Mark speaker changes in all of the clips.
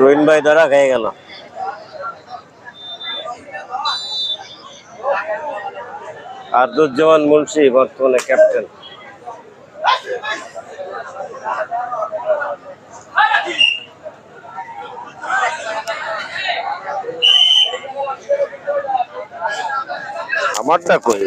Speaker 1: রোহিন ভাই ধরা খেয়ে গেল। আর্দুজ্জামান মুন্সি বর্তমানে ক্যাপ্টেন আমারটা কই?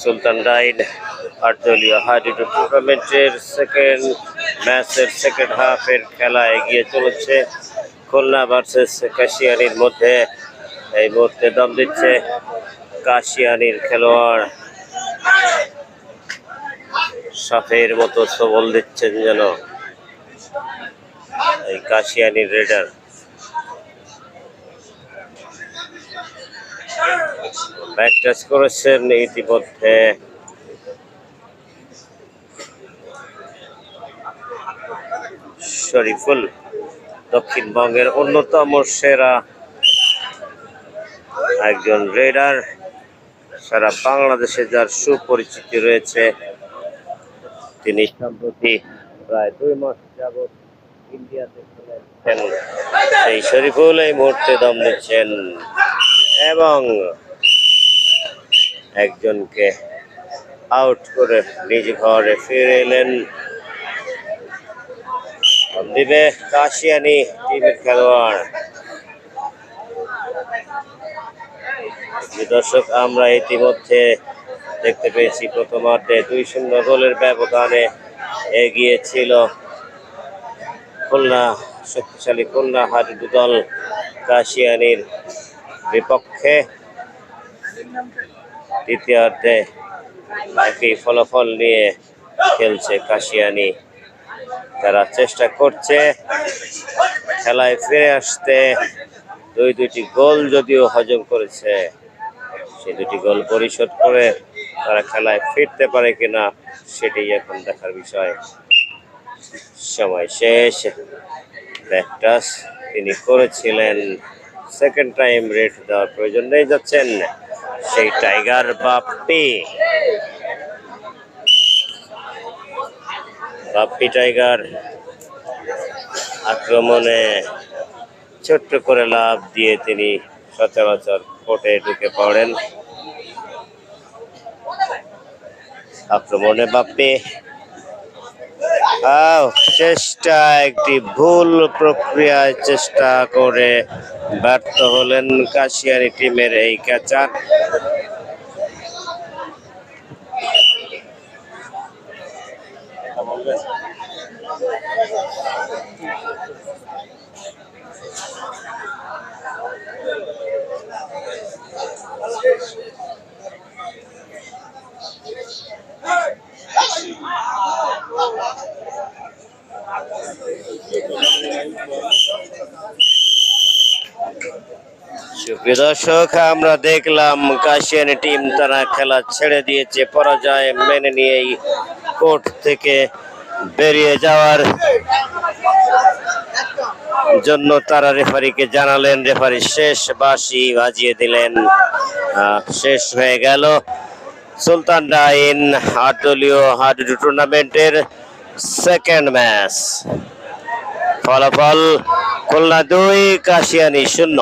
Speaker 1: সুলতান রাইড আট দলীয় হাইড্রো টুর্নামেন্টের সেকেন্ড ম্যাচের সেকেন্ড হাফের খেলা এগিয়ে চলেছে। খুলনা ভার্সেস কাশিয়ানির মধ্যে। এই মুহূর্তে দম দিচ্ছে কাশিয়ানির খেলোয়াড়। সাফের মতো সবল দিচ্ছেন যেন এই কাশিয়ানির রেডার। ব্যাক টাচ করেছেন ইতিমধ্যে। শরীফুল দক্ষিণবঙ্গের অন্যতম সেরা একজন রেডার। সারা বাংলাদেশে যার সুপরিচিতি রয়েছে, তিনি সম্প্রতি প্রায় দুই মাস যাবৎ ইন্ডিয়াতে খেলেছেন সেই শরীফুল এই মুহূর্তে দম দিচ্ছেন এবং একজনকে আউট করে নিজ ঘরে ফিরে এলেন। দিবে কাশিয়ানি টিমের খেলোয়াড়। দর্শক, আমরা ইতিমধ্যে দেখতে পেয়েছি প্রথমার্ধে দুই শূন্য গোলের ব্যবধানে এগিয়েছিল খুলনা, শক্তিশালী খুলনা হাডুডু দল কাশিয়ানির বিপক্ষে। দ্বিতীয়ার্ধে একই ফলাফল নিয়ে খেলছে কাশিয়ানি। তারা চেষ্টা করছে খেলায় ফিরে আসতে। দুই দুইটি গোল যদিও হজম করেছে, সেই দুটি গোল পরিশোধ করে তারা খেলায় ফিরতে পারে কিনা সেটি এখন দেখার বিষয়। সময় শেষ ব্যাকটাস তিনি করেছিলেন। সেকেন্ড টাইম রেট দেওয়ার প্রয়োজন নেই যাচ্ছেন। সেই টাইগার বাপ্পি বাপ্পি টাইগার আক্রমণে ছোট্ট করে লাভ দিয়ে তিনি সচরাচর কোর্টে ঢুকে পড়েন। আক্রমণে বাপ্পি চেষ্টা একটি ভুল প্রক্রিয়ায় চেষ্টা করে ব্যর্থ হলেন কাশিয়ারি টিমের এই ক্যাচার সুপ্রিয় দর্শক, আমরা দেখলাম কাশিয়ানি টিম তারা খেলা ছেড়ে দিয়েছে, পরাজয় মেনে নিয়েই কোর্ট থেকে বেরিয়ে যাওয়ার জন্য তারা রেফারিকে জানালেন। রেফারি শেষ বাসি বাজিয়ে দিলেন। শেষ হয়ে গেল। সুলতান ডাইন আট দলীয় হাডুডু টুর্নামেন্টের সেকেন্ড ম্যাচ ফলাফল খুলনা দুই কাশিয়ানি শূন্য।